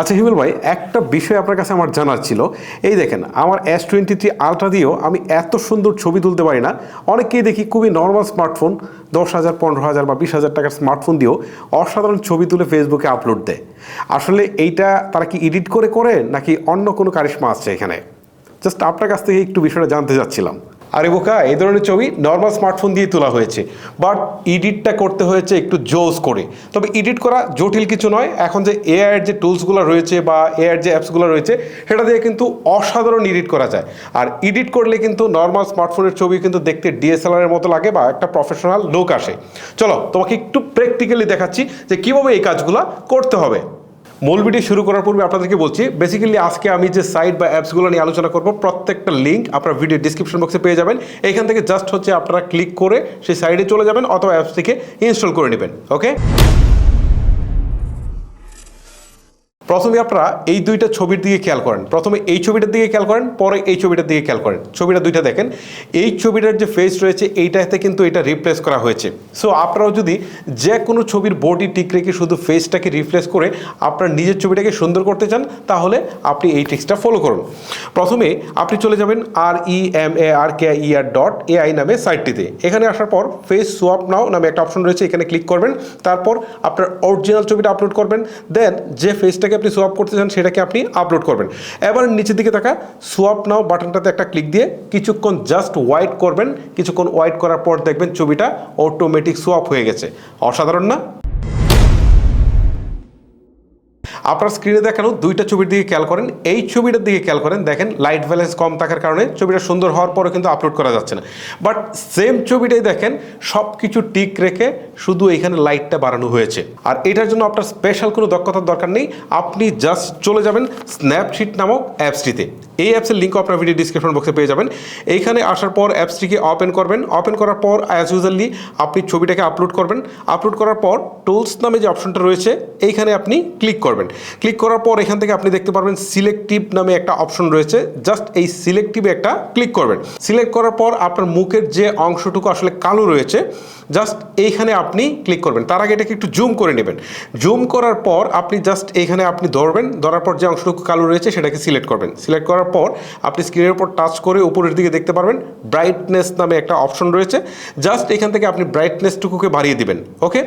আচ্ছা হিমেল ভাই, একটা বিষয় আপনার কাছে আমার জানার ছিল। এই দেখেন, আমার এস টোয়েন্টি থ্রি আলট্রা দিয়েও আমি এত সুন্দর ছবি তুলতে পারি না। অনেকেই দেখি খুবই নর্মাল স্মার্টফোন দশ হাজার, পনেরো হাজার বা বিশ হাজার টাকার স্মার্টফোন দিয়েও অসাধারণ ছবি তুলে ফেসবুকে আপলোড দেয়। আসলে এইটা তারা কি এডিট করে করে, নাকি অন্য কোনো কারিশমা আছে এখানে? জাস্ট আপনার কাছ থেকে একটু বিষয়টা জানতে চাচ্ছিলাম। আরে বোকা, এই ধরনের ছবি নর্মাল স্মার্টফোন দিয়ে তোলা হয়েছে। বাট এডিটটা করতে হয়েছে একটু জোস করে। তবে এডিট করা জটিল কিছু নয়। এখন যে এআইয়ের যে টুলসগুলো রয়েছে বা এআইয়ের যে অ্যাপসগুলো রয়েছে, সেটা দিয়ে কিন্তু অসাধারণ এডিট করা যায়। আর এডিট করলে কিন্তু নর্মাল স্মার্টফোনের ছবি কিন্তু দেখতে ডিএসএলআর এর মতো লাগে বা একটা প্রফেশনাল লুক আসে। চলো, তোমাকে একটু প্র্যাকটিক্যালি দেখাচ্ছি যে কীভাবে এই কাজগুলো করতে হবে। মূল ভিডিও শুরু করার পূর্বে আপনাদেরকে বলছি বেসিক্যালি আজকে আমি যে সাইট বা অ্যাপসগুলো নিয়ে আলোচনা করব, প্রত্যেকটা লিঙ্ক আপনার ভিডিও ডিসক্রিপশন বক্সে পেয়ে যাবেন। এখান থেকে জাস্ট হচ্ছে আপনারা ক্লিক করে সেই সাইডে চলে যাবেন অথবা অ্যাপস থেকে ইনস্টল করে নেবেন ওকে প্রথমে আপনারা এই দুইটা ছবির দিকে খেয়াল করেন। প্রথমে এই ছবিটার দিকে খেয়াল করেন, পরে এই ছবিটার দিকে খেয়াল করেন। ছবিটা দুইটা দেখেন। এই ছবিটার যে ফেস রয়েছে, এইটাতে কিন্তু এটা রিপ্লেস করা হয়েছে। সো আপনারাও যদি যে কোনো ছবির বডি টিক রেখে শুধু ফেসটাকে রিপ্লেস করে আপনার নিজের ছবিটাকে সুন্দর করতে চান, তাহলে আপনি এই টিক্সটা ফলো করুন। প্রথমে আপনি চলে যাবেন আর E M A R K E R dot AI নামে সাইটটিতে এখানে আসার পর ফেস সোয়াপ নাও নামে একটা অপশন রয়েছে, এখানে ক্লিক করবেন। তারপর আপনার অরিজিনাল ছবিটা আপলোড করবেন। দেন যে ফেসটাকে আপনি সোয়াপ করতে চান, সেটাকে আপনি আপলোড করবেন। এবার নিচের দিকে থাকা সোয়াপ নাও বাটনটাতে একটা ক্লিক দিয়ে কিছুক্ষণ জাস্ট ওয়াইট করবেন। কিছুক্ষণ ওয়াইট করার পর দেখবেন ছবিটা অটোমেটিক সোয়াপ হয়ে গেছে। অসাধারণ না? আপনার স্ক্রিনে দেখানো দুইটা ছবির দিকে খেয়াল করেন। এই ছবিটার দিকে খেয়াল করেন, দেখেন লাইট ব্যালেন্স কম থাকার কারণে ছবিটা সুন্দর হওয়ার পরে কিন্তু আপলোড করা যাচ্ছে না। বাট সেম ছবিটাই দেখেন সব কিছু টিক রেখে শুধু এইখানে লাইটটা বাড়ানো হয়েছে। আর এটার জন্য আপনার স্পেশাল কোনো দক্ষতার দরকার নেই। আপনি জাস্ট চলে যাবেন স্ন্যাপশিট নামক অ্যাপসটিতে এই অ্যাপসের লিঙ্ক আপনার ভিডিও ডিসক্রিপশন বক্সে পেয়ে যাবেন। এইখানে আসার পর অ্যাপসটিকে ওপেন করবেন। ওপেন করার পর অ্যাজ ইউজুয়ালি আপনি ছবিটাকে আপলোড করবেন। আপলোড করার পর টুলস নামে যে অপশনটা রয়েছে, এইখানে আপনি ক্লিক করবেন। ক্লিক করার পর এখান থেকে আপনি দেখতে পারবেন সিলেক্টিভ নামে একটা অপশন রয়েছে। জাস্ট এই সিলেক্টিভে একটা ক্লিক করবেন। সিলেক্ট করার পর আপনার মুখের যে অংশটুকু আসলে কালো রয়েছে, জাস্ট এইখানে আপনি ক্লিক করবেন। তার আগে এটাকে একটু জুম করে নেবেন। জুম করার পর আপনি জাস্ট এইখানে আপনি ধরবেন, ধরার পর যে অংশটুকু কালো রয়েছে সেটাকে সিলেক্ট করবেন। সিলেক্ট করার পর আপনি স্ক্রিনের উপর টাচ করে উপরের দিকে দেখতে পারবেন, ব্রাইটনেস নামে একটা অপশন রয়েছে। জাস্ট এখান থেকে আপনি ব্রাইটনেসটুকুকে বাড়িয়ে দিবেন, ওকে?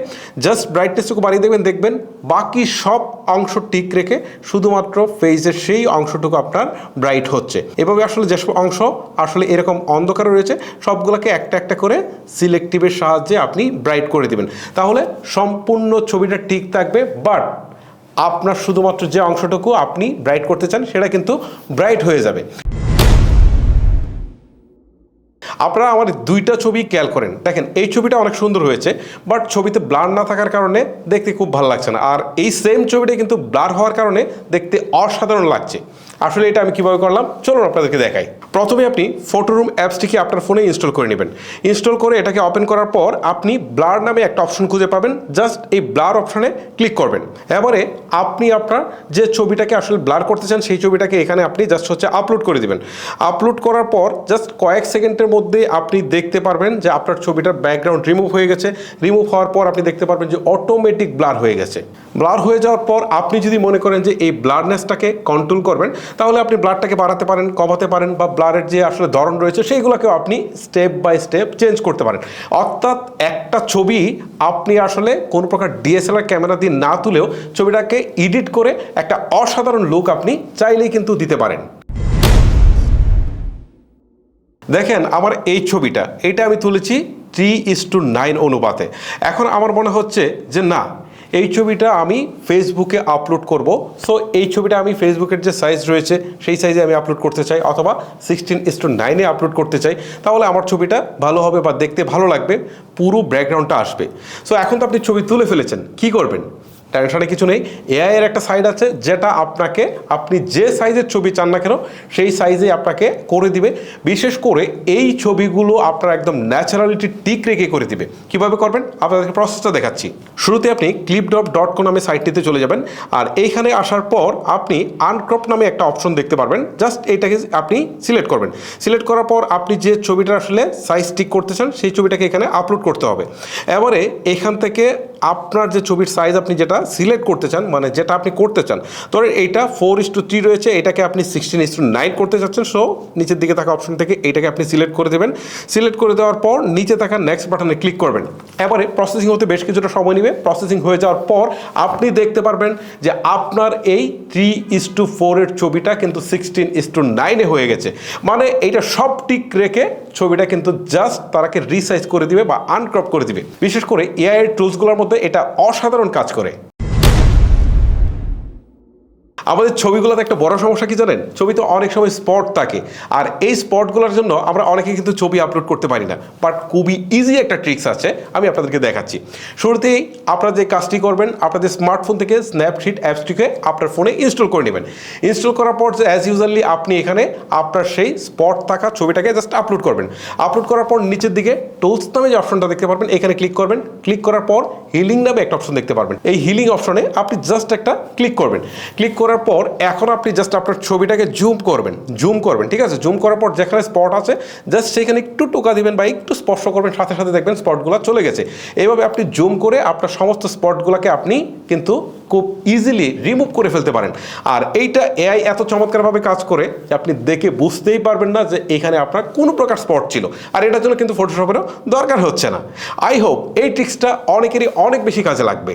জাস্ট ব্রাইটনেসটুকু বাড়িয়ে দেবেন, দেখবেন বাকি সব অংশ টিক রেখে শুধুমাত্র ফেজের সেই অংশটুকু আপনার ব্রাইট হচ্ছে। এভাবে আসলে যেসব অংশ আসলে এরকম অন্ধকার রয়েছে, সবগুলোকে একটা একটা করে সিলেক্টিভের সাহায্যে আপনি ব্রাইট করে দেবেন। তাহলে সম্পূর্ণ ছবিটা ঠিক থাকবে বাট আপনার শুধুমাত্র যে অংশটুকু আপনি ব্রাইট করতে চান, সেটা কিন্তু ব্রাইট হয়ে যাবে। আপনারা আমার দুইটা ছবি খেয়াল করেন। দেখেন, এই ছবিটা অনেক সুন্দর হয়েছে বাট ছবিতে ব্লার না থাকার কারণে দেখতে খুব ভালো লাগছে না। আর এই সেম ছবিটা কিন্তু ব্লার হওয়ার কারণে দেখতে অসাধারণ লাগছে। আসলে এটা আমি কীভাবে করলাম? চলুন আপনাদেরকে দেখাই। প্রথমে আপনি ফটোরুম অ্যাপসটিকে আপনার ফোনে ইনস্টল করে নেবেন। ইনস্টল করে এটাকে ওপেন করার পর আপনি ব্লার নামে একটা অপশন খুঁজে পাবেন। জাস্ট এই ব্লার অপশনে ক্লিক করবেন। এবারে আপনি আপনার যে ছবিটাকে আসলে ব্লার করতে চান, সেই ছবিটাকে এখানে আপনি জাস্ট হচ্ছে আপলোড করে দিবেন। আপলোড করার পর জাস্ট কয়েক সেকেন্ডের মধ্যে আপনি দেখতে পারবেন যে আপনার ছবিটার ব্যাকগ্রাউন্ড রিমুভ হয়ে গেছে। রিমুভ হওয়ার পর আপনি দেখতে পারবেন যে অটোমেটিক ব্লার হয়ে গেছে। ব্লার হয়ে যাওয়ার পর আপনি যদি মনে করেন যে এই ব্লারনেসটাকে কন্ট্রোল করবেন তাহলে আপনি ব্লারটাকে বাড়াতে পারেন, কমাতে পারেন বা ব্লারের যে আসলে ধরন রয়েছে সেইগুলোকেও আপনি স্টেপ বাই স্টেপ চেঞ্জ করতে পারেন। অর্থাৎ একটা ছবি আপনি আসলে কোনো প্রকার ডিএসএলআর ক্যামেরা দিয়ে না তুলেও ছবিটাকে এডিট করে একটা অসাধারণ লুক আপনি চাইলেই কিন্তু দিতে পারেন। দেখেন আমার এই ছবিটা, এটা আমি তুলেছি থ্রি ইস টু নাইন অনুপাতে। এখন আমার মনে হচ্ছে যে না এই ছবিটা আমি ফেসবুকে আপলোড করব। সো এই ছবিটা আমি ফেসবুকের যে সাইজ রয়েছে, সেই সাইজে আমি আপলোড করতে চাই, অথবা সিক্সটিন ইস টু নাইনে আপলোড করতে চাই, তাহলে আমার ছবিটা ভালো হবে বা দেখতে ভালো লাগবে, পুরো ব্যাকগ্রাউন্ডটা আসবে। সো এখন তো আপনি ছবি তুলে ফেলেছেন, কি করবেন? টেনশনে কিছু নেই। এআই এর একটা সাইড আছে, যেটা আপনাকে, আপনি যে সাইজের ছবি চান না কেন, সেই সাইজে আপনাকে করে দিবে। বিশেষ করে এই ছবিগুলো আপনার একদম ন্যাচারালিটি টিক রেখে করে দিবে। কীভাবে করবেন? আপনাদেরকে প্রসেসটা দেখাচ্ছি। শুরুতে আপনি ক্লিপ ড্রপ ডট কম নামে সাইটটিতে চলে যাবেন। আর এইখানে আসার পর আপনি আনক্রপ নামে একটা অপশন দেখতে পারবেন। জাস্ট এইটাকে আপনি সিলেক্ট করবেন। সিলেক্ট করার পর আপনি যে ছবিটা আসলে সাইজ টিক করতে চান, সেই ছবিটাকে এখানে আপলোড করতে হবে। এবারে এখান থেকে আপনার যে ছবির সাইজ আপনি যেটা সিলেক্ট করতে চান মানে যেটা আপনি করতে চান, ধরেন এইটা ফোর ইস টু থ্রি রয়েছে, এটাকে আপনি সিক্সটিন ইস টু নাইন করতে চাচ্ছেন সো নিচের দিকে থাকা অপশন থেকে এইটাকে আপনি সিলেক্ট করে দেবেন। সিলেক্ট করে দেওয়ার পর নিচে থাকা নেক্সট বাটনে ক্লিক করবেন। এবারে প্রসেসিং হতে বেশ কিছুটা সময় নেবে। প্রসেসিং হয়ে যাওয়ার পর আপনি দেখতে পারবেন যে আপনার এই থ্রি ইস টু ফোরের ছবিটা কিন্তু সিক্সটিন ইস টু নাইনে হয়ে গেছে। মানে এইটা সব টিক রেখে ছবিটা কিন্তু জাস্ট তারাকে রিসাইজ করে দিবে বা আনক্রপ করে দিবে। বিশেষ করে এআই এর টুলসগুলোর মধ্যে এটা অসাধারণ কাজ করে। আমাদের ছবিগুলোতে একটা বড় সমস্যা কি জানেন? ছবিতে অনেক সময় স্পট থাকে। আর এই স্পটগুলোর জন্য আমরা অনেকে কিন্তু ছবি আপলোড করতে পারি না। বাট খুবই ইজি একটা ট্রিক্স আছে, আমি আপনাদেরকে দেখাচ্ছি। শুরুতেই আপনারা যে কাজটি করবেন, আপনাদের স্মার্টফোন থেকে স্ন্যাপশিট অ্যাপসটিকে আপনার ফোনে ইনস্টল করে নেবেন। ইনস্টল করার পর যে অ্যাজ ইউজুয়ালি আপনি এখানে আপনার সেই স্পট থাকা ছবিটাকে জাস্ট আপলোড করবেন। আপলোড করার পর নিচের দিকে টুলস নামে যে অপশনটা দেখতে পারবেন, এখানে ক্লিক করবেন। ক্লিক করার পর হিলিং নামে একটা অপশন দেখতে পারবেন। এই হিলিং অপশনে আপনি জাস্ট একটা ক্লিক করবেন। ক্লিক করার পর এখন আপনি জাস্ট আপনার ছবিটাকে জুম করবেন জুম করবেন, ঠিক আছে? জুম করার পর যেখানে স্পট আছে জাস্ট সেখানে একটু টোকা দিবেন বা একটু স্পর্শ করবেন, সাথে সাথে দেখবেন স্পটগুলো চলে গেছে। এইভাবে আপনি জুম করে আপনার সমস্ত স্পটগুলোকে আপনি কিন্তু খুব ইজিলি রিমুভ করে ফেলতে পারেন। আর এইটা এআই এত চমৎকারভাবে কাজ করে যে আপনি দেখে বুঝতেই পারবেন না যে এখানে আপনার কোনো প্রকার স্পট ছিল। আর এটার জন্য কিন্তু ফটোশপেরও দরকার হচ্ছে না। আই হোপ এই ট্রিক্সটা অনেকেরই অনেক বেশি কাজে লাগবে।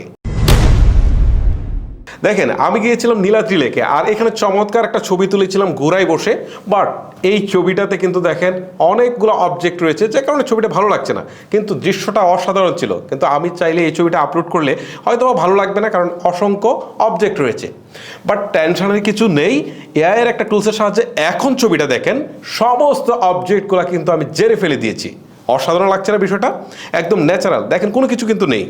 দেখেন, আমি গিয়েছিলাম নীলাদ্রি লেকে, আর এখানে চমৎকার একটা ছবি তুলেছিলাম ঘোড়ায় বসে, বাট এই ছবিটাতে কিন্তু দেখেন অনেকগুলো অবজেক্ট রয়েছে, যে কারণে ছবিটা ভালো লাগছে না। কিন্তু দৃশ্যটা অসাধারণ ছিল, কিন্তু আমি চাইলে এই ছবিটা আপলোড করলে হয়তো ভালো লাগবে না, কারণ অসংখ্য অবজেক্ট রয়েছে। বাট টেনশনের কিছু নেই, এআই এর একটা টুলসের সাহায্যে এখন ছবিটা দেখেন, সমস্ত অবজেক্টগুলো কিন্তু আমি জেরে ফেলে দিয়েছি। অসাধারণ লাগছে না বিষয়টা? একদম ন্যাচারাল দেখেন, কোনো কিছু কিন্তু নেই।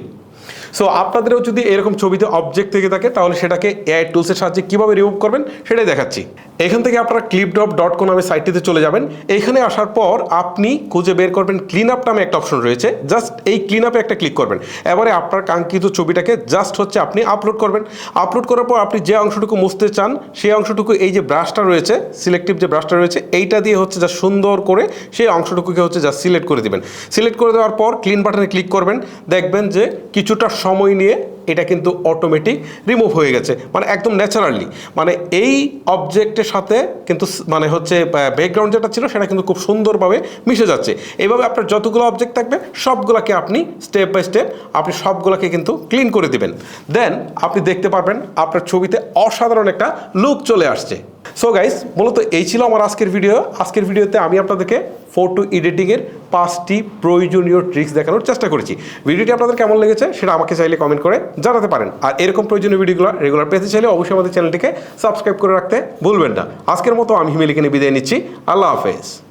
সো আপনাদেরও যদি এরকম ছবিতে অবজেক্ট থেকে থাকে, তাহলে সেটাকে এআই টুলসের সাহায্যে কীভাবে রিমুভ করবেন, সেটাই দেখাচ্ছি। এখান থেকে আপনারা ক্লিপ ডপ ডট কো নামে সাইটটিতে চলে যাবেন। এখানে আসার পর আপনি খুঁজে বের করবেন ক্লিন আপ নামে একটা অপশন রয়েছে। জাস্ট এই ক্লিন আপে একটা ক্লিক করবেন। এবারে আপনার কাঙ্ক্ষিত ছবিটাকে জাস্ট হচ্ছে আপনি আপলোড করবেন। আপলোড করার পর আপনি যে অংশটুকু মুছতে চান, সেই অংশটুকু এই যে ব্রাশটা রয়েছে সিলেক্টিভ যে ব্রাশটা রয়েছে, এইটা দিয়ে হচ্ছে যা সুন্দর করে সেই অংশটুকুকে হচ্ছে যা সিলেক্ট করে দিবেন। সিলেক্ট করে দেওয়ার পর ক্লিন বাটনে ক্লিক করবেন। দেখবেন যে কিছুটা সময় নিয়ে এটা কিন্তু অটোমেটিক রিমুভ হয়ে গেছে মানে একদম ন্যাচারালি মানে এই অবজেক্টের সাথে কিন্তু মানে হচ্ছে ব্যাকগ্রাউন্ড যেটা ছিল সেটা কিন্তু খুব সুন্দরভাবে মিশে যাচ্ছে। এইভাবে আপনার যতগুলো অবজেক্ট থাকবে, সবগুলোকে আপনি স্টেপ বাই স্টেপ আপনি সবগুলোকে কিন্তু ক্লিন করে দিবেন। দেন আপনি দেখতে পারবেন আপনার ছবিতে অসাধারণ একটা লুক চলে আসছে। সো গাইস মূলত এই ছিল আমার আজকের ভিডিও আজকের ভিডিওতে আমি আপনাদেরকে ফটো এডিটিংয়ের পাঁচটি প্রয়োজনীয় ট্রিক্স দেখানোর চেষ্টা করেছি। ভিডিওটি আপনাদের কেমন লেগেছে সেটা আমাকে চাইলে কমেন্ট করে জানাতে পারেন। আর এরকম প্রয়োজনীয় ভিডিওগুলো রেগুলার পেতে চাইলে অবশ্যই আমাদের চ্যানেলটিকে সাবস্ক্রাইব করে রাখতে ভুলবেন না। আজকের মতো আমি হিমেলিকে বিদায় নিচ্ছি। আল্লাহ হাফেজ।